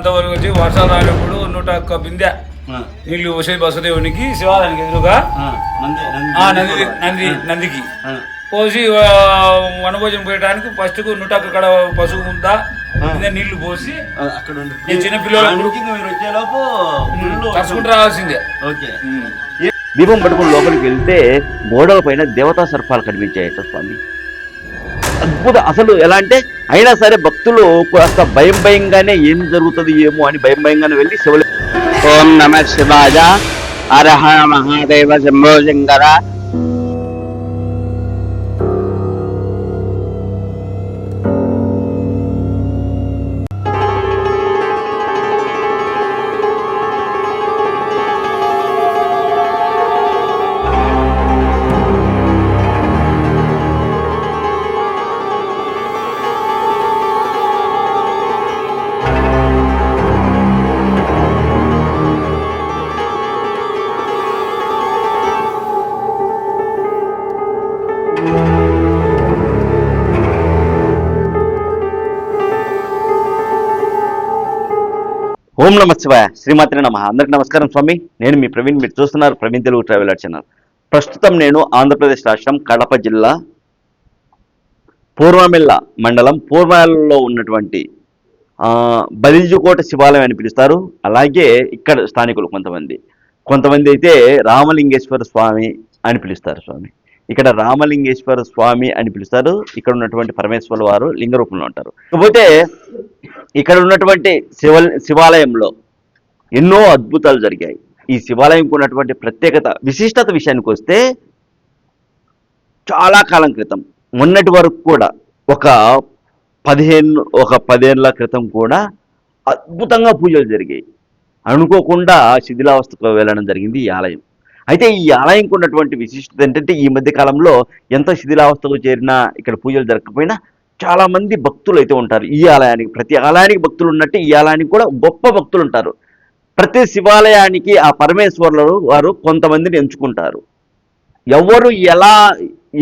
అంతవరకు వచ్చి వర్షాలు రానప్పుడు నూట ఒక్క బిందె నీళ్ళు వసే వసుదేవునికి శివాలయానికి ఎదురుగా ఆ, నంది నంది. నంది నందికి. పోసి వనభోజనం పోయడానికి ఫస్ట్ నూట ఒక్క కడ పసుపు ముద్ద బిందె నీళ్ళు పోసి అక్కడ చిన్న తడుచుకుంటూ రావాల్సిందే. ఓకే. దీపం పట్టుకుని లోపలికి వెళ్తే గోడల పైన దేవతా సర్పాలు కనిపించాయట స్వామి. అద్భుత. అసలు ఎలా అంటే అయినా సరే భక్తులు కాస్త భయం భయంగానే ఏం జరుగుతుంది ఏమో అని భయం భయంగానే వెళ్ళి శివలి ఓం నమ శివాజ అరహ మహాదేవ శంభో శంకర. ఓం నమ శివాయ. శ్రీమాత్రి నమ. అందరికి నమస్కారం స్వామి. నేను మీ ప్రవీణ్. మీరు చూస్తున్నారు ప్రవీణ్ తెలుగు ట్రావెలర్ ఛానల్. ప్రస్తుతం నేను ఆంధ్రప్రదేశ్ రాష్ట్రం కడప జిల్లా పూర్వమిల్ల మండలం పూర్వమిల్లలో ఉన్నటువంటి బలిజుకోట శివాలయం అని పిలుస్తారు. అలాగే ఇక్కడ స్థానికులు కొంతమంది. కొంతమంది అయితే రామలింగేశ్వర స్వామి అని పిలుస్తారు స్వామి. ఇక్కడ రామలింగేశ్వర స్వామి అని పిలుస్తారు. ఇక్కడ ఉన్నటువంటి పరమేశ్వర వారు లింగ రూపంలో ఉంటారు. కాకపోతే ఇక్కడ ఉన్నటువంటి శివ శివాలయంలో ఎన్నో అద్భుతాలు జరిగాయి. ఈ శివాలయంకు ఉన్నటువంటి ప్రత్యేకత విశిష్టత విషయానికి వస్తే చాలా కాలం క్రితం మొన్నటి వరకు కూడా ఒక పదిహేను ఒక పదేళ్ళ క్రితం కూడా అద్భుతంగా పూజలు జరిగాయి. అనుకోకుండా శిథిలావస్థకు వెళ్ళడం జరిగింది ఈ ఆలయం. అయితే ఈ ఆలయంకు ఉన్నటువంటి విశిష్టత ఏంటంటే ఈ మధ్య కాలంలో ఎంత శిథిలావస్థకు చేరినా ఇక్కడ పూజలు జరగకపోయినా చాలా మంది భక్తులు అయితే ఉంటారు. ఈ ఆలయానికి ప్రతి ఆలయానికి భక్తులు ఉన్నట్టు ఈ ఆలయానికి కూడా గొప్ప భక్తులు ఉంటారు. ప్రతి శివాలయానికి ఆ పరమేశ్వరులు వారు కొంతమందిని ఎంచుకుంటారు. ఎవరు ఎలా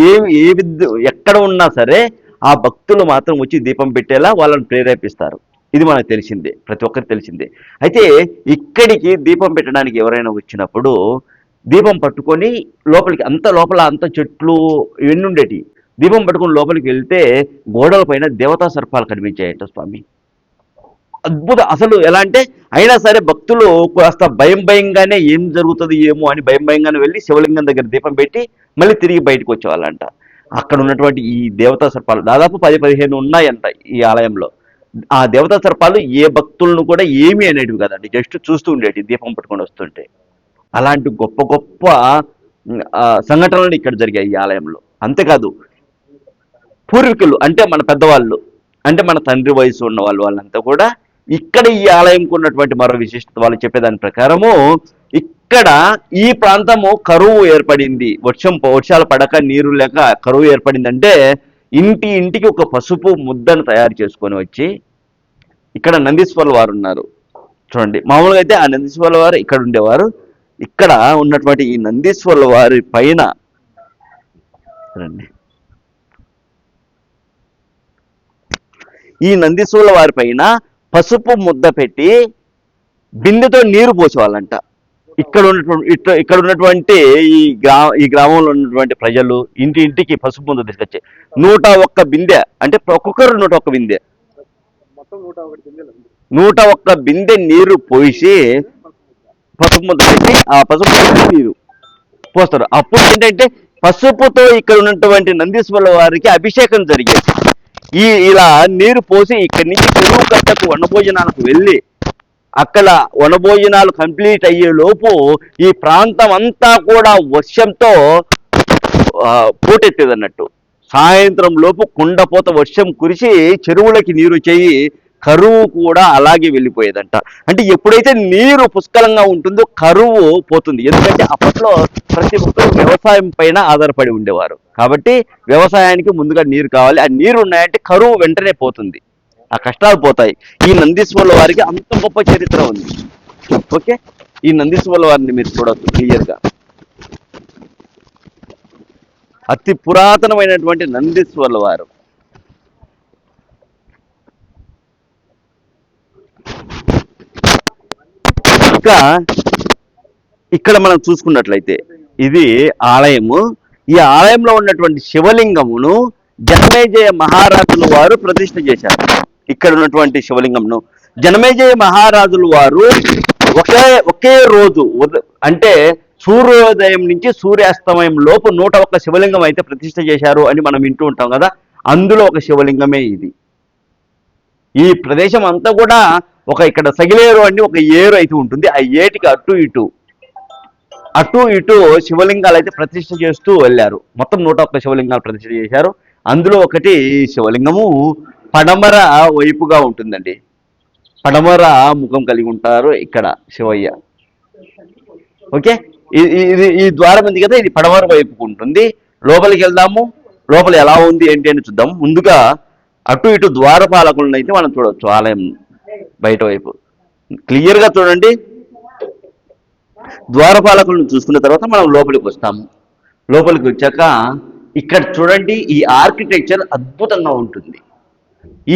ఏ ఏ విద్య ఎక్కడ ఉన్నా సరే ఆ భక్తులు మాత్రం వచ్చి దీపం పెట్టేలా వాళ్ళని ప్రేరేపిస్తారు. ఇది మనకు తెలిసిందే ప్రతి ఒక్కరికి తెలిసిందే. అయితే ఇక్కడికి దీపం పెట్టడానికి ఎవరైనా వచ్చినప్పుడు దీపం పట్టుకొని లోపలికి అంత లోపల అంత చెట్లు ఇవన్నీ ఉండేటి. దీపం పట్టుకుని లోపలికి వెళ్తే గోడల పైన దేవతా సర్పాలు కనిపించాయట స్వామి. అద్భుత. అసలు ఎలా అంటే అయినా సరే భక్తులు కాస్త భయం భయంగానే ఏం జరుగుతుంది ఏమో అని భయం భయంగానే వెళ్ళి శివలింగం దగ్గర దీపం పెట్టి మళ్ళీ తిరిగి బయటకు వచ్చేవాళ్ళంట. అక్కడ ఉన్నటువంటి ఈ దేవతా సర్పాలు దాదాపు పది పదిహేను ఉన్నాయంట ఈ ఆలయంలో. ఆ దేవతా సర్పాలు ఏ భక్తులను కూడా ఏమీ అనేటివి కదండి. జస్ట్ చూస్తూ ఉండేటి దీపం పట్టుకొని వస్తుంటే. అలాంటి గొప్ప గొప్ప సంఘటనలు ఇక్కడ జరిగాయి ఈ ఆలయంలో. అంతేకాదు పూర్వీకులు అంటే మన పెద్దవాళ్ళు అంటే మన తండ్రి వయసు ఉన్న వాళ్ళు వాళ్ళంతా కూడా ఇక్కడ ఈ ఆలయంకు ఉన్నటువంటి మరో విశిష్టత వాళ్ళు చెప్పేదాని ప్రకారము ఇక్కడ ఈ ప్రాంతము కరువు ఏర్పడింది. వర్షం వర్షాలు పడక నీరు లేక కరువు ఏర్పడిందంటే ఇంటి ఇంటికి ఒక పసుపు ముద్దను తయారు చేసుకొని వచ్చి ఇక్కడ నందీశ్వర్ల వారు ఉన్నారు. చూడండి మామూలుగా అయితే ఆ నందీశ్వర్ల వారు ఇక్కడ ఉండేవారు. ఇక్కడ ఉన్నటువంటి ఈ నందీశ్వరుల వారి పైన చూడండి ఈ నందీశ్వరుల వారి పైన పసుపు ముద్ద పెట్టి బిందెతో నీరు పోసేవాళ్ళంట. ఇక్కడ ఉన్నటువంటి ఇక్కడ ఉన్నటువంటి ఈ గ్రా ఈ గ్రామంలో ఉన్నటువంటి ప్రజలు ఇంటి ఇంటికి పసుపు ముద్ద తీసుకొచ్చి నూట ఒక్క బిందె అంటే ఒక్కొక్కరు నూట ఒక్క బిందె. నూట ఒక్క బిందె నీరు పోసి పసుపు ముద్ద పెట్టి ఆ పసుపు మీరు నీరు పోస్తారు. అప్పుడు ఏంటంటే పసుపుతో ఇక్కడ ఉన్నటువంటి నందీశ్వరుల వారికి అభిషేకం జరిగేది. ఈ ఇలా నీరు పోసి ఇక్కడి నుంచి చెరువు కట్టకు వనభోజనాలకు వెళ్ళి అక్కడ వనభోజనాలు కంప్లీట్ అయ్యే లోపు ఈ ప్రాంతం అంతా కూడా వర్షంతో ఆ, అన్నట్టు సాయంత్రం లోపు కుండపోత వర్షం కురిసి చెరువులకి నీరు చేయి కరువు కూడా అలాగే వెళ్ళిపోయేదంట. అంటే ఎప్పుడైతే నీరు పుష్కలంగా ఉంటుందో కరువు పోతుంది. ఎందుకంటే అప్పట్లో ప్రతి ఒక్కరు వ్యవసాయం పైన ఆధారపడి ఉండేవారు. కాబట్టి వ్యవసాయానికి ముందుగా నీరు కావాలి. ఆ నీరు ఉన్నాయంటే కరువు వెంటనే పోతుంది. ఆ కష్టాలు పోతాయి. ఈ నందీశ్వరుల వారికి అంత గొప్ప చరిత్ర ఉంది. ఓకే? ఈ నందీశ్వరుల వారిని మీరు చూడవచ్చు క్లియర్గా అతి పురాతనమైనటువంటి నందీశ్వరుల వారు. ఇంకా ఇక్కడ మనం చూసుకున్నట్లయితే ఇది ఆలయము. ఈ ఆలయంలో ఉన్నటువంటి శివలింగమును జనమేజయ మహారాజులు వారు ప్రతిష్ఠ చేశారు. ఇక్కడ ఉన్నటువంటి శివలింగమును జనమేజయ మహారాజులు వారు ఒకే ఒకే రోజు అంటే సూర్యోదయం నుంచి సూర్యాస్తమయం లోపు నూట ఒక్క శివలింగం అయితే ప్రతిష్ఠ చేశారు అని మనం వింటూ ఉంటాం కదా. అందులో ఒక శివలింగమే ఇది. ఈ ప్రదేశం అంతా కూడా ఒక ఇక్కడ సగిలేరు అని ఒక ఏరు అయితే ఉంటుంది. ఆ ఏటికి అటు ఇటు అటు ఇటు శివలింగాలు అయితే ప్రతిష్ఠ చేస్తూ వెళ్ళారు. మొత్తం నూట ఒక్క శివలింగాలు ప్రతిష్ఠ చేశారు. అందులో ఒకటి శివలింగము పడమర వైపుగా ఉంటుందండి. పడమర ముఖం కలిగి ఉంటారు ఇక్కడ శివయ్య. ఓకే? ఇది ఈ ద్వారం ఉంది కదా ఇది పడమర వైపుకు ఉంటుంది. లోపలికి వెళ్దాము. లోపల ఎలా ఉంది ఏంటి అని చూద్దాం. ముందుగా అటు ఇటు ద్వారపాలకులను అయితే మనం చూడవచ్చు ఆలయం బయట వైపు. క్లియర్గా చూడండి. ద్వారపాలకులను చూసుకున్న తర్వాత మనం లోపలికి వస్తాము లోపలికి వచ్చాక ఇక్కడ చూడండి ఈ ఆర్కిటెక్చర్ అద్భుతంగా ఉంటుంది.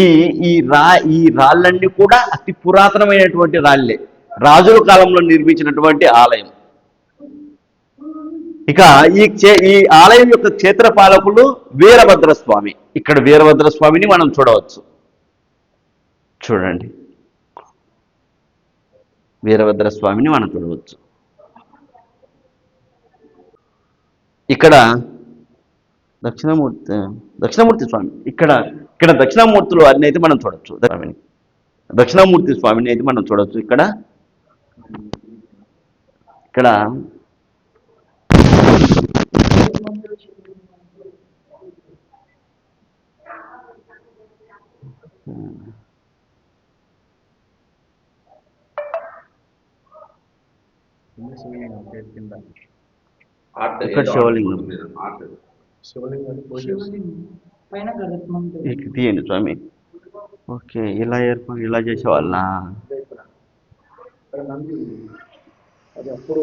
ఈ ఈ రా ఈ రాళ్ళన్నీ కూడా అతి పురాతనమైనటువంటి రాళ్ళే. రాజుల కాలంలో నిర్మించినటువంటి ఆలయం. ఇక ఈ ఈ ఆలయం యొక్క క్షేత్రపాలకులు వీరభద్ర స్వామి ఇక్కడ వీరభద్ర స్వామిని మనం చూడవచ్చు. చూడండి. వీరభద్ర స్వామిని మనం చూడవచ్చు. ఇక్కడ దక్షిణమూర్తి దక్షిణమూర్తి స్వామి ఇక్కడ ఇక్కడ దక్షిణమూర్తులు అన్ని అయితే మనం చూడొచ్చు. స్వామిని దక్షిణామూర్తి స్వామిని అయితే మనం చూడొచ్చు. ఇక్కడ ఇక్కడ ఇక్కడ శివలింగం ఇక్కడ తీయండి స్వామి. ఓకే ఇలా ఏర్పాటు ఇలా చేసేవాళ్ళ అది అప్పుడు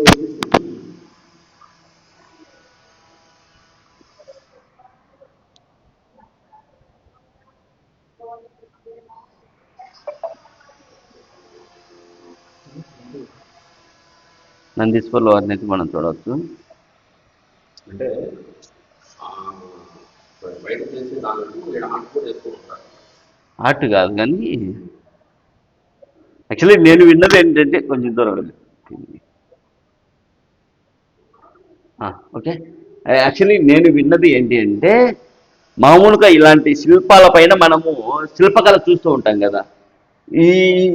నందీశ్వర్లో వారిని అయితే మనం చూడవచ్చు అంటే ఆర్ట్ కాదు కానీ యాక్చువల్లీ నేను విన్నది ఏంటంటే కొంచెం దూరం ఓకే యాక్చువల్లీ నేను విన్నది ఏంటి అంటే మామూలుగా ఇలాంటి శిల్పాల పైన మనము శిల్పకళ చూస్తూ ఉంటాం కదా. ఈ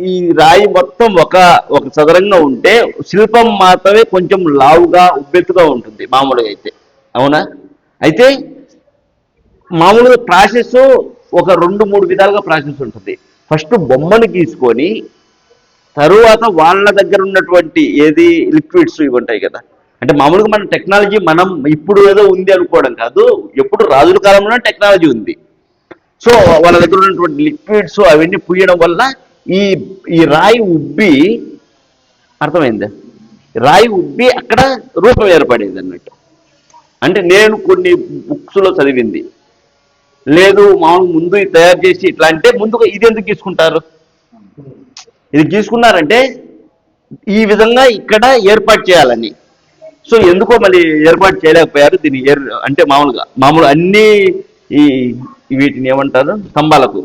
ఈ రాయి మొత్తం ఒక ఒక చదరంగా ఉంటే శిల్పం మాత్రమే కొంచెం లావుగా ఉబ్బెత్తుగా ఉంటుంది మామూలుగా అయితే. అవునా? అయితే మామూలుగా ప్రాసెస్ ఒక రెండు మూడు విధాలుగా ప్రాసెస్ ఉంటుంది. ఫస్ట్ బొమ్మను గీసుకొని తరువాత వాళ్ళ దగ్గర ఉన్నటువంటి ఏది లిక్విడ్స్ ఇవి ఉంటాయి కదా. అంటే మామూలుగా మన టెక్నాలజీ మనం ఇప్పుడు ఏదో ఉంది అనుకోవడం కాదు ఎప్పుడు రాజుల కాలంలోనే టెక్నాలజీ ఉంది. సో వాళ్ళ దగ్గర ఉన్నటువంటి లిక్విడ్స్ అవన్నీ పుయ్యడం వల్ల ఈ ఈ రాయి ఉబ్బి అర్థమైందా? రాయి ఉబ్బి అక్కడ రూపం ఏర్పడేది అన్నట్టు. అంటే నేను కొన్ని బుక్స్లో చదివింది. లేదు మామూలు ముందు తయారు చేసి ఇట్లా అంటే ముందుగా ఇది ఎందుకు తీసుకుంటారు ఇది తీసుకున్నారంటే ఈ విధంగా ఇక్కడ ఏర్పాటు చేయాలని. సో ఎందుకో మళ్ళీ ఏర్పాటు చేయలేకపోయారు. దీన్ని ఏర్ అంటే మామూలుగా మామూలు అన్ని ఈ వీటిని ఏమంటారు? స్తంభాలకు.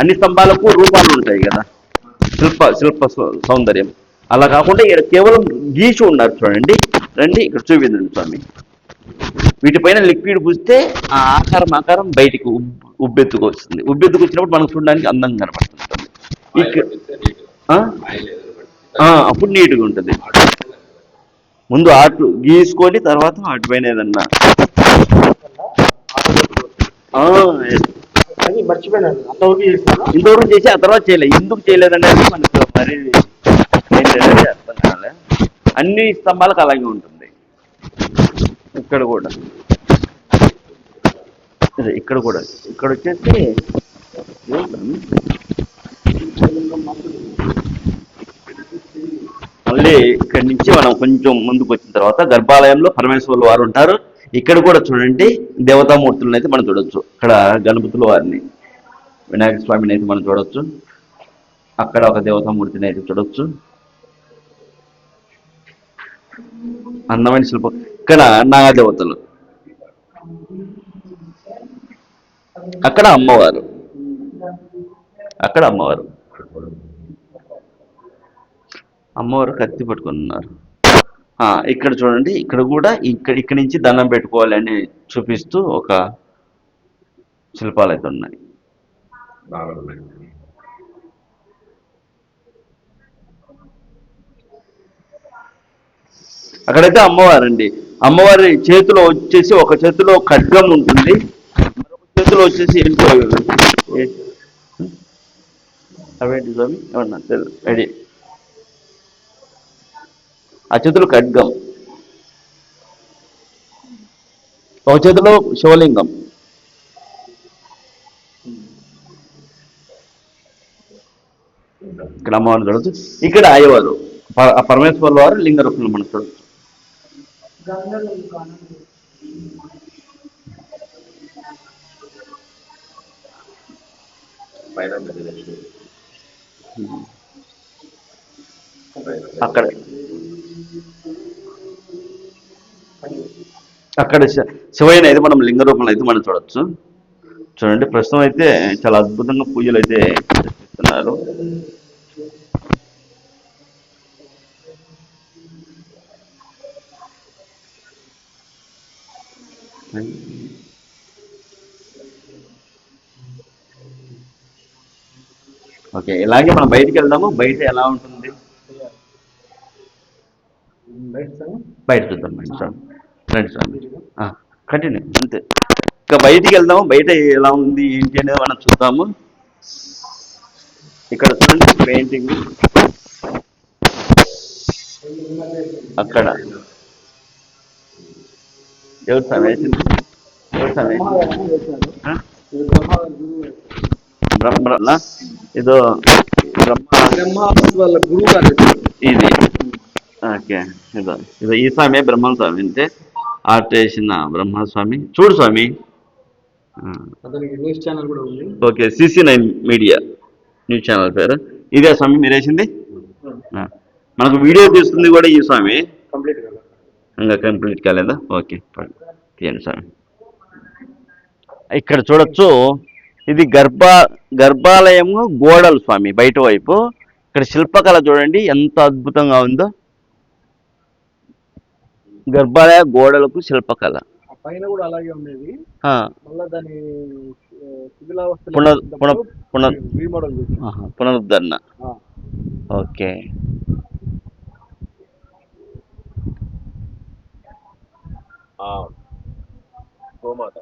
అన్ని స్తంభాలకు రూపాలు ఉంటాయి కదా. శిల్ప శిల్ప సౌందర్యం. అలా కాకుండా ఇక్కడ కేవలం గీచి ఉన్నారు చూడండి. రండి ఇక్కడ చూపించండి స్వామి. వీటిపైన లిక్విడ్ పూస్తే ఆ ఆకారం ఆకారం బయటికి ఉబ్బెత్తుకు వస్తుంది ఉబ్బెత్తుకు వచ్చినప్పుడు మనకు చూడడానికి అందంగా కనపడుతుంది ఇక్కడ అప్పుడు నీట్గా ఉంటుంది. ముందు ఆటు గీసుకొని తర్వాత వాటి పైన ఏదన్నా ఆ, అది మర్చిపోయినాను అంతవరకు చేసినాను ఇంతవరకు చేసి ఆ తర్వాత చేయలేదు ఎందుకు చేయలేదనేది మనకు మరి ఏంటనేది అర్థం కాలే. అన్ని స్తంభాలకు అలాగే ఉంటుంది. ఇక్కడ కూడా. అదే ఇక్కడ కూడా. ఇక్కడ వచ్చేసి మళ్ళీ ఇక్కడి నుంచి మనం కొంచెం ముందుకు వచ్చిన తర్వాత గర్భాలయంలో పరమేశ్వరులు వారు ఉంటారు. ఇక్కడ కూడా చూడండి దేవతామూర్తులను అయితే మనం చూడొచ్చు. ఇక్కడ గణపతుల వారిని. వినాయక స్వామిని అయితే మనం చూడొచ్చు. అక్కడ ఒక దేవతామూర్తిని అయితే చూడొచ్చు. అందమైన శిల్పం. ఇక్కడ నాగదేవతలు. అక్కడ అమ్మవారు. అక్కడ అమ్మవారు. అమ్మవారు కత్తి పట్టుకున్నారు. ఆ, ఇక్కడ చూడండి ఇక్కడ కూడా ఇక్కడ ఇక్కడి నుంచి దండం పెట్టుకోవాలని చూపిస్తూ ఒక శిల్పాలు అయితే ఉన్నాయి. బాగా అక్కడైతే అమ్మవారండి. అమ్మవారి చేతిలో వచ్చేసి ఒక చేతిలో ఖడ్గం ఉంటుంది. మరొక చేతిలో వచ్చేసి ఏంటో అవేంటి స్వామి. ఏమన్నా తెలు- రెడీ. ఆ చేతిలో ఖడ్గం. ఒక చేతిలో శివలింగం. ఇక్కడ అమ్మవారిని చూడవచ్చు ఇక్కడ అయ్యవారు పరమేశ్వరుల వారు లింగ రూపంలో మనం చూడవచ్చు అక్కడ అక్కడ శ- అయితే మనం లింగ రూపంలో అయితే మనం చూడొచ్చు. చూడండి ప్రస్తుతం అయితే చాలా అద్భుతంగా పూజలు అయితే చేస్తున్నారు. ఓకే ఇలాగే మనం బయటికి వెళ్దాము. బయట ఎలా ఉంటుంది? బయట చూద్దాం రండి స్వామి రండి స్వామి కంటిన్యూ అంతే. ఇంకా బయటికి వెళ్దాము. బయట ఎలా ఉంది ఏంటి అనేది మనం చూద్దాము. ఇక్కడ చూడండి పెయింటింగ్. అక్కడ. ఎవరు వేసింది? ఎవరు? బ్రహ్మ ఇదో బ్రహ్మ వాళ్ళ గురువు గారు ఇది. ఓకే ఇదో. ఇదో ఈ స్వామి బ్రహ్మ స్వామి. అంటే ఆర్ట్ వేసిన బ్రహ్మ స్వామి చూడు స్వామి. ఆ, అతనికి న్యూస్ ఛానల్ కూడా ఉంది. Okay CC nine media. News channel పేరు. ఇదే స్వామి మీరు వేసింది మనకు వీడియో తీస్తుంది కూడా ఈ స్వామి. ఇంకా కంప్లీట్ కాలేదా? ఓకే. తీయండి స్వామి. ఇక్కడ చూడొచ్చు ఇది గర్భ గర్భాలయము గోడలు స్వామి బయట వైపు. ఇక్కడ శిల్పకళ చూడండి ఎంత అద్భుతంగా ఉందో. గర్భాలయ గోడలకు శిల్పకళ. పైన కూడా అలాగే ఉండేది. ఆ, మళ్ళా దాని పునరుద్ధరణ. ఆ. ఓకే. గోమాత.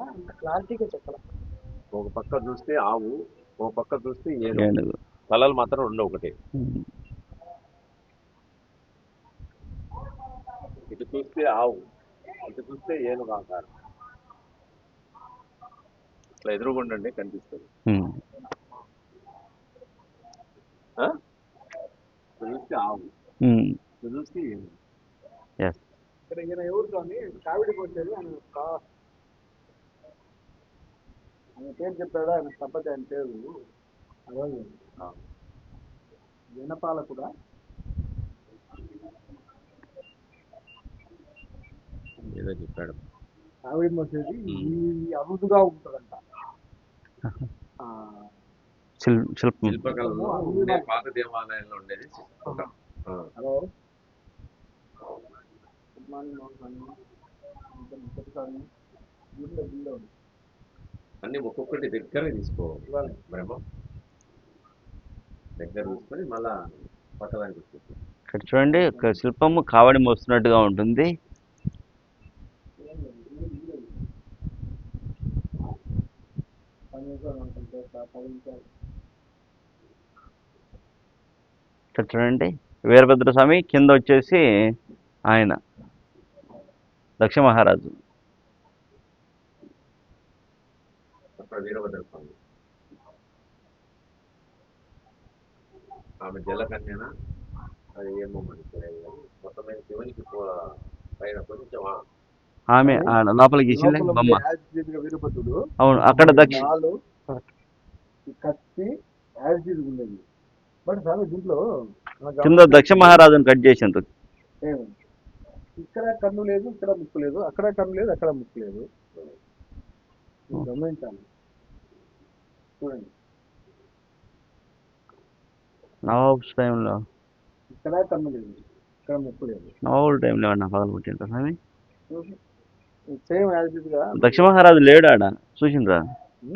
అంత క్లారిటీగా చెప్పాలి. ఒక పక్క చూస్తే ఆవు ఒక పక్క చూస్తే ఏనుగు ఏనుగు తలలు మాత్రం రెండు ఒకటే. ఇటు చూస్తే ఆవు ఇటు చూస్తే ఏనుగు ఆకారం. ఇట్లా ఎదురుగుండండి కనిపిస్తుంది. చూస్తే ఆవు చూస్తే ఏనుగు. ఎస్ ఇక్కడ ఈయన ఎవరు స్వామి? కావిడికి వచ్చేది ఆయన కా- ఆయన పేరు చెప్పాడు? ఆయన తప్పతే ఆయన పేరు? అదే జనపాల కూడా ఏదో చెప్పాడు. కావిడి మోసేది ఈ అరుదుగా ఉంటుందంట శిల్పకళలో ఉండే పాత దేవాలయంలో ఉండేది హలో. గుడ్ మార్నింగ్ గుడిలో ఉంది. అన్ని ఒక్కొక్కటి దగ్గర తీసుకోవాలి. బ్రహ్మ దగ్గర తీసుకొని మళ్ళా పట్టడానికి వచ్చేసి ఇక్కడ చూడండి ఒక శిల్పము కావడి మోస్తున్నట్టుగా ఉంటుంది. ఇక్కడ చూడండి వీరభద్రస్వామి కింద వచ్చేసి ఆయన దక్ష మహారాజు అక్కడ వీరభద్ర స్వామి ఆమె జలకన్యన? అది ఏమో మనకి తెలియదు కానీ మొత్తం మీద శివునికి పైన కొంచెం ఆమె లోపలికి బొమ్మ. వీరభద్రుడు. అవును అక్కడ దక్ష నాలు ఈ కత్తి యాజ్ ఇట్ ఈజ్ ఉండేది. బట్ స్వామి దీంట్లో నాకు కింద దక్ష మహారాజుని కట్ చేసిండ్రు? ఇక్కడ కన్ను లేదు ఇక్కడ ముక్కు లేదు అక్కడ కన్ను లేదు అక్కడ ముక్కు లేదు. గమనించాలి. చూడండి నవాబ్స్ టైంలో? ఇక్కడ లేదు ఇక్కడ ముక్కు లేదు నవాబుల టైంలో ఏమన్నా పగలు పుట్టిండ్రు స్వామి? సేమ్ దక్ష మహారాజు లేడు ఆడ చూసిండ్రా?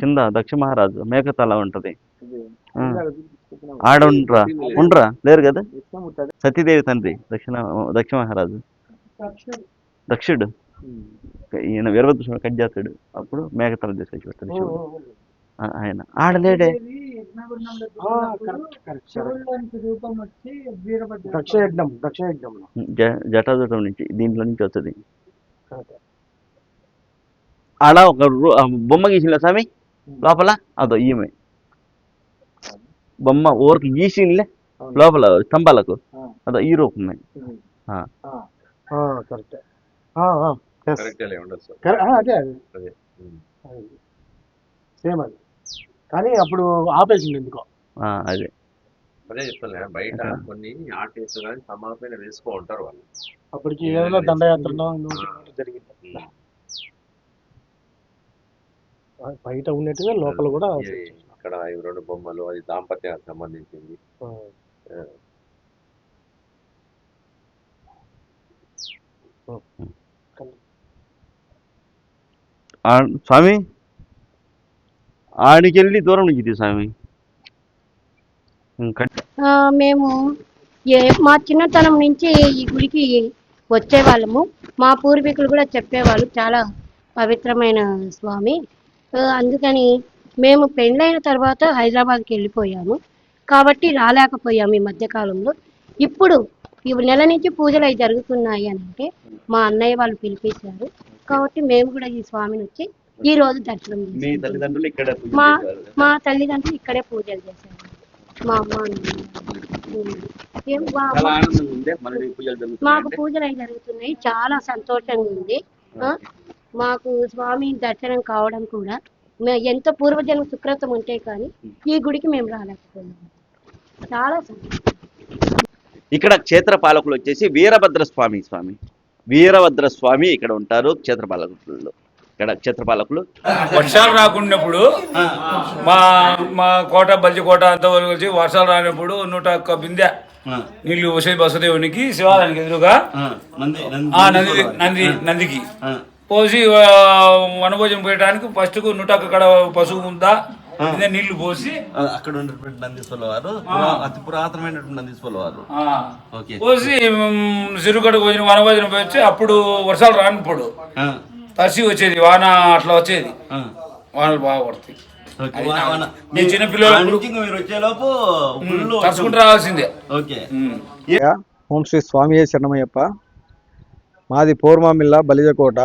కింద దక్ష మహారాజు మేకతల ఉంటది. ఆడ ఉండ్రా? ఉండ్రా? లేరు కదా. సతీదేవి తండ్రి దక్షిణ దక్ష మహారాజు. దక్షుడు. ఈయన వీరభద్ర కట్ చేస్తాడు. అప్పుడు మేకతల తీసుకొచ్చి పెడతాడు ఆయన. ఆడలేడే. జటాజుటం నుంచి దీంట్లో నుంచి వస్తుంది. ఆడ ఒక బొమ్మ గీసిన స్వామి? లోపల? అదో ఈమె. బొమ్మ ఊరికి గీసిండ్లే. లోపల స్తంభాలకు? అదో ఈ రూపమే. కరెక్ట్. అదే. సేమ్ అది. కానీ అప్పుడు ఆపేసింది ఎందుకో. ఆ, అదే. అదే చెప్తాను బయట కొన్ని ఆర్టిస్ట్ కానీ సమాన పైన వేసుకో ఉంటారు వాళ్ళు. అప్పటికి ఏదైనా దండయాత్రలో జరిగింది. బయట ఉన్నట్టుగా లోపల కూడా ఇది ఇక్కడ ఈ రెండు బొమ్మలు అది దాంపత్యానికి సంబంధించింది. ఆ, ఆ, వెళ్ళి దూరం నుంచి స్వామి. మేము ఏ మా చిన్నతనం నుంచి ఈ గుడికి వచ్చేవాళ్ళము. మా పూర్వీకులు కూడా చెప్పేవాళ్ళు చాలా పవిత్రమైన స్వామి. అందుకని మేము పెళ్ళైన తర్వాత హైదరాబాద్కి వెళ్ళిపోయాము. కాబట్టి రాలేకపోయాము ఈ మధ్యకాలంలో ఇప్పుడు ఈ నెల నుంచి పూజలు అవి జరుగుతున్నాయి అని అంటే మా అన్నయ్య వాళ్ళు పిలిపించారు కాబట్టి మేము కూడా ఈ స్వామిని వచ్చి ఈ రోజు దర్శనం మీ చేసుకుంటున్నాం. తల్లిదండ్రులు ఇక్కడ మా. మా తల్లిదండ్రులు ఇక్కడే పూజలు చేశారు మా అమ్మ మాకు పూజలు అవి జరుగుతున్నాయి. చాలా సంతోషంగా ఉంది. మాకు స్వామి దర్శనం కావడం కూడా ఎంతో పూర్వజన్మ సుకృతం ఉంటే కానీ ఈ గుడికి మేము రాలేకపోయాము చాలా సంతోషం. ఇక్కడ క్షేత్ర పాలకులు వచ్చేసి వీరభద్ర స్వామి. స్వామి వీరభద్ర స్వామి ఇక్కడ ఉంటారు క్షేత్ర పాలకులు ఇక్కడ క్షేత్ర పాలకులు వర్షాలు రాకున్నప్పుడు మా మా కోట బల్జి కోట అంతా వచ్చి వర్షాలు రానప్పుడు నూట ఒక్క బిందె నీళ్ళు వసే వసుదేవునికి శివాలయానికి ఎదురుగా నంది ఆ నంది నంది నందికి పోసి వనభోజనం పోయడానికి ఫస్ట్ నూట ఒక్క కడ పశువు ఉందా నీళ్ళు పోసి అక్కడ ఉన్నటువంటి నందీశ్వర వారు అతి పురాతనమైనటువంటి నందీశ్వర వారు. ఆ, ఓకే. పోసి మ్, సిరుగడకు పోయిన వనభోజనం పోయి వచ్చి అప్పుడు వర్షాలు రానప్పుడు ఆ, తసి వచ్చేది వాన అట్లా వచ్చేది. వానలు బాగా పడతాయి. నేను చిన్న పిల్లలు తడుచుకుంటూ రావాల్సిందే. ఓం శ్రీ స్వామియే శరణమయ్యప్ప. మాది పూర్వమిల్ల బలిజకోట.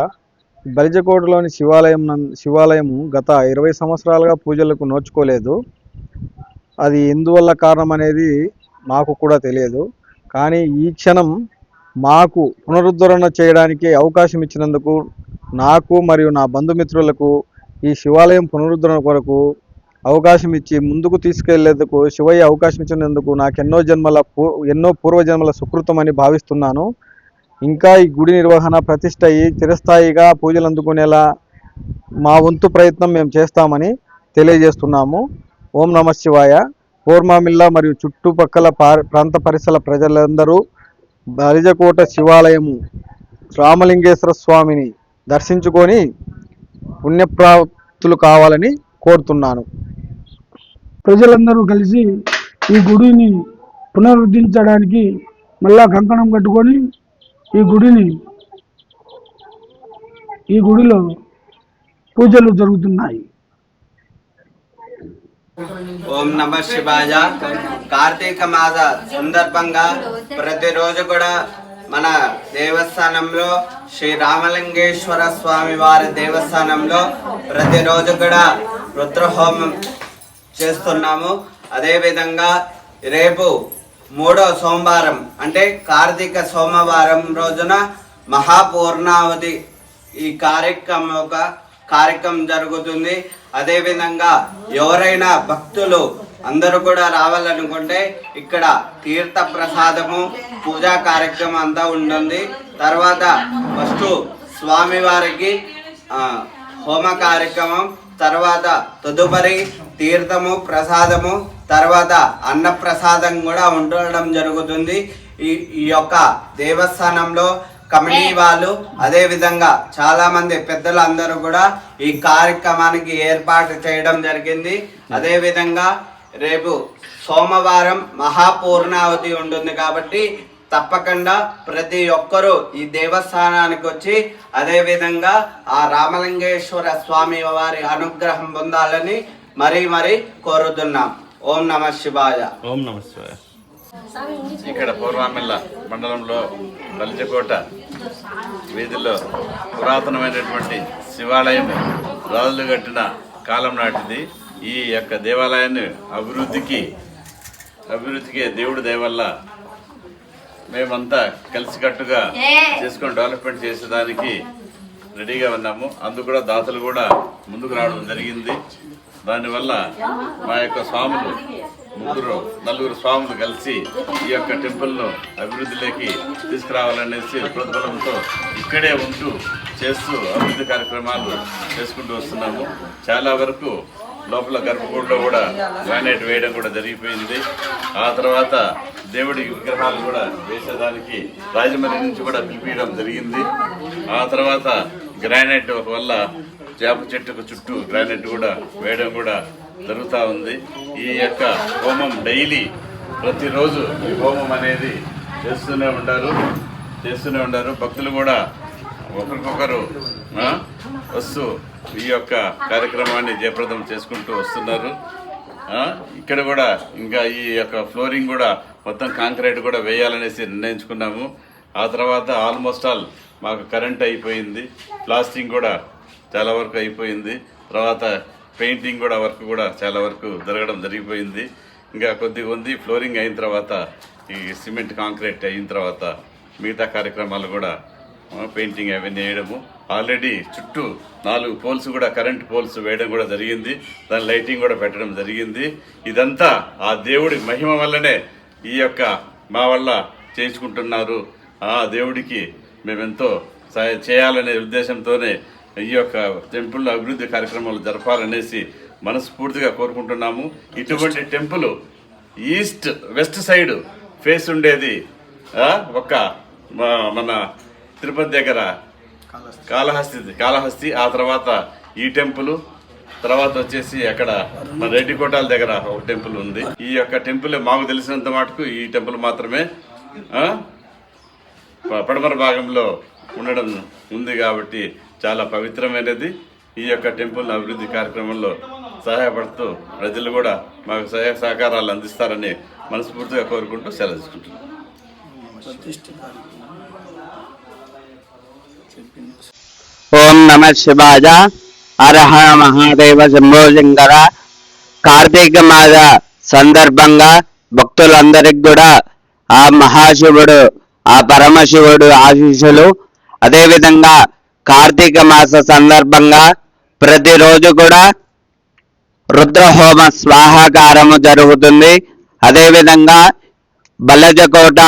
బలిజకోటలోని శివాలయం శివాలయము గత ఇరవై సంవత్సరాలుగా పూజలకు నోచుకోలేదు. అది ఎందువల్ల కారణం అనేది మాకు కూడా తెలియదు. కానీ ఈ క్షణం మాకు పునరుద్ధరణ చేయడానికి అవకాశం ఇచ్చినందుకు నాకు మరియు నా బంధుమిత్రులకు ఈ శివాలయం పునరుద్ధరణ కొరకు అవకాశం ఇచ్చి ముందుకు తీసుకెళ్ళేందుకు శివయ్య అవకాశం ఇచ్చినందుకు నాకు ఎన్నో జన్మల పూ- ఎన్నో పూర్వజన్మల సుకృతం అని భావిస్తున్నాను. ఇంకా ఈ గుడి నిర్వహణ ప్రతిష్ట అయ్యి చిరస్థాయిగా పూజలు అందుకునేలా మా వంతు ప్రయత్నం మేము చేస్తామని తెలియజేస్తున్నాము. ఓం నమ శివాయ. పూర్మామిల్లా మరియు చుట్టుపక్కల పా- ప్రాంత పరిసర ప్రజలందరూ బలిజకోట శివాలయము రామలింగేశ్వర స్వామిని దర్శించుకొని పుణ్యప్రాప్తులు కావాలని కోరుతున్నాను. ప్రజలందరూ కలిసి ఈ గుడిని పునరుద్ధరించడానికి మళ్ళా కంకణం కట్టుకొని ఈ గుడిని ఈ గుడిలో పూజలు జరుగుతున్నాయి. ఓం నమ శివాయ. కార్తీక మాస సందర్భంగా ప్రతిరోజు కూడా మన దేవస్థానంలో శ్రీ రామలింగేశ్వర స్వామి వారి దేవస్థానంలో ప్రతిరోజు కూడా రుద్రహోమం చేస్తున్నాము. అదేవిధంగా రేపు మూడో సోమవారం అంటే కార్తీక సోమవారం రోజున మహాపూర్ణావతి ఈ కార్యక్రమం ఒక కార్యక్రమం జరుగుతుంది. అదేవిధంగా ఎవరైనా భక్తులు అందరూ కూడా రావాలనుకుంటే ఇక్కడ తీర్థ ప్రసాదము పూజా కార్యక్రమం అంతా ఉంటుంది. తర్వాత ఫస్ట్ స్వామివారికి హోమ కార్యక్రమం తర్వాత తదుపరి తీర్థము ప్రసాదము తర్వాత అన్న ప్రసాదం కూడా ఉండడం జరుగుతుంది. ఈ ఈ యొక్క దేవస్థానంలో కమిటీ వాళ్ళు అదే విధంగా చాలా మంది పెద్దలు అందరూ కూడా ఈ కార్యక్రమానికి ఏర్పాటు చేయడం జరిగింది. అదే విధంగా రేపు సోమవారం మహాపూర్ణావతి ఉంటుంది కాబట్టి తప్పకుండా ప్రతి ఒక్కరూ ఈ దేవస్థానానికి వచ్చి అదే విధంగా ఆ రామలింగేశ్వర స్వామి వారి అనుగ్రహం పొందాలని మరీ మరీ కోరుతున్నాం. ఓం నమ శివాయ. ఓం నమస్తే ఇక్కడ పూర్వామిల్ల మండలంలో బలిజకోట వీధిలో పురాతనమైనటువంటి శివాలయం రాజులు కట్టిన కాలం నాటిది. ఈ యొక్క దేవాలయాన్ని అభివృద్ధికి అభివృద్ధికి దేవుడి దయ వల్ల మేమంతా కలిసికట్టుగా చేసుకొని డెవలప్మెంట్ చేసేదానికి రెడీగా ఉన్నాము. అందుకు కూడా దాతలు కూడా ముందుకు రావడం జరిగింది. దానివల్ల మా యొక్క స్వాములు ముగ్గురు నలుగురు స్వాములు కలిసి ఈ యొక్క టెంపుల్ను అభివృద్ధిలోకి తీసుకురావాలనేసి ప్రోద్బలంతో ఇక్కడే ఉంటూ చేస్తూ అభివృద్ధి కార్యక్రమాలు చేసుకుంటూ వస్తున్నాము. చాలా వరకు లోపల గర్భగుడిలో కూడా గ్రానైట్ వేయడం కూడా జరిగిపోయింది. ఆ తర్వాత దేవుడి విగ్రహాలు కూడా వేసేదానికి రాజమండ్రి నుంచి కూడా పిలిపించడం జరిగింది. ఆ తర్వాత గ్రానైట్ వల్ల చేప చెట్టుకు చుట్టూ గ్రానైట్ కూడా వేయడం కూడా జరుగుతూ ఉంది. ఈ యొక్క హోమం డైలీ ప్రతిరోజు ఈ హోమం అనేది చేస్తూనే ఉంటారు చేస్తూనే ఉంటారు భక్తులు కూడా ఒకరికొకరు వస్తూ ఈ యొక్క కార్యక్రమాన్ని జయప్రదం చేసుకుంటూ వస్తున్నారు. ఇక్కడ కూడా ఇంకా ఈ యొక్క ఫ్లోరింగ్ కూడా మొత్తం కాంక్రీట్ కూడా వేయాలనేసి నిర్ణయించుకున్నాము. ఆ తర్వాత ఆల్మోస్ట్ ఆల్ మాకు కరెంట్ అయిపోయింది. ప్లాస్టింగ్ కూడా చాలా వరకు అయిపోయింది. తర్వాత పెయింటింగ్ కూడా వర్క్ కూడా చాలా వరకు జరగడం జరిగిపోయింది. ఇంకా కొద్దిగా ఉంది ఫ్లోరింగ్ అయిన తర్వాత ఈ సిమెంట్ కాంక్రీట్ అయిన తర్వాత మిగతా కార్యక్రమాలు కూడా పెయింటింగ్ అవన్నీ వేయడము. ఆల్రెడీ చుట్టూ నాలుగు పోల్స్ కూడా కరెంట్ పోల్స్ వేయడం కూడా జరిగింది. దాని లైటింగ్ కూడా పెట్టడం జరిగింది. ఇదంతా ఆ దేవుడి మహిమ వల్లనే ఈ యొక్క మా వల్ల చేయించుకుంటున్నారు. ఆ దేవుడికి మేమెంతో సహాయం చేయాలనే ఉద్దేశంతోనే ఈ యొక్క టెంపుల్ అభివృద్ధి కార్యక్రమాలు జరపాలనేసి మనస్ఫూర్తిగా కోరుకుంటున్నాము. ఇటువంటి temple east west side face ఉండేది. ఒక మన తిరుపతి దగ్గర కాళహస్తి. కాళహస్తి ఆ తర్వాత ఈ టెంపుల్ తర్వాత వచ్చేసి అక్కడ మన రెడ్డి కోటాల దగ్గర ఒక టెంపుల్ ఉంది. ఈ యొక్క టెంపుల్ మాకు తెలిసినంత మటుకు ఈ టెంపుల్ మాత్రమే పడమర భాగంలో ఉండడం ఉంది కాబట్టి చాలా పవిత్రమైనది. ఈ యొక్క టెంపుల్ అభివృద్ధి కార్యక్రమంలో సహాయపడుతూ ప్రజలు కూడా మాకు సహాయ సహకారాలు అందిస్తారని మనస్ఫూర్తిగా కోరుకుంటూ సెలవు తీసుకుంటున్నాను ఓం నమ శివాజ అరహ మహాదేవ శంభో శంకర కార్తీక మాస సందర్భంగా భక్తులందరికి కూడా ఆ మహాశివుడు ఆ పరమశివుడు ఆశీస్సులు. అదేవిధంగా కార్తీక మాస సందర్భంగా ప్రతిరోజు కూడా రుద్రహోమ స్వాహాకారము జరుగుతుంది. అదేవిధంగా బలజకోట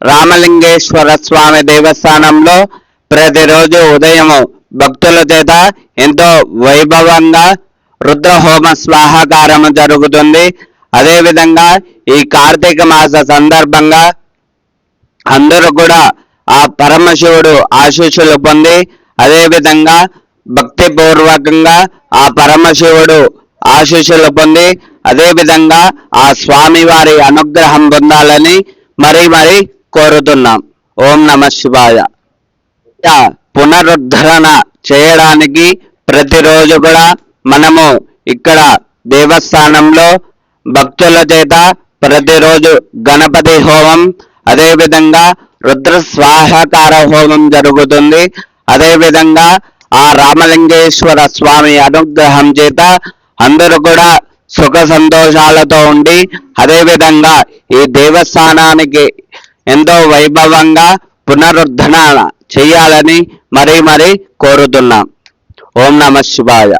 రామలింగేశ్వర స్వామి దేవస్థానంలో ప్రతిరోజు ఉదయము భక్తుల చేత ఎంతో వైభవంగా రుద్రహోమ స్వాహాకారము జరుగుతుంది. అదేవిధంగా ఈ కార్తీక మాస సందర్భంగా అందరూ కూడా ఆ పరమశివుడు ఆశీస్సులు పొంది అదేవిధంగా భక్తిపూర్వకంగా ఆ పరమశివుడు ఆశీస్సులు పొంది అదేవిధంగా ఆ స్వామివారి అనుగ్రహం పొందాలని మరీ మరీ కోరుతున్నాం. ఓం నమ శివాయ. ఆ పునరుద్ధరణ చేయడానికి ప్రతిరోజు కూడా మనము ఇక్కడ దేవస్థానంలో భక్తుల చేత ప్రతిరోజు గణపతి హోమం అదేవిధంగా రుద్ర స్వాహకార హోమం జరుగుతుంది. అదేవిధంగా ఆ రామలింగేశ్వర స్వామి అనుగ్రహం చేత అందరూ కూడా సుఖ సంతోషాలతో ఉండి అదేవిధంగా ఈ దేవస్థానానికి ఎంతో వైభవంగా పునరుద్ధరణ చేయాలని మరీ మరీ కోరుతున్నాం. ఓం నమ శివాయ.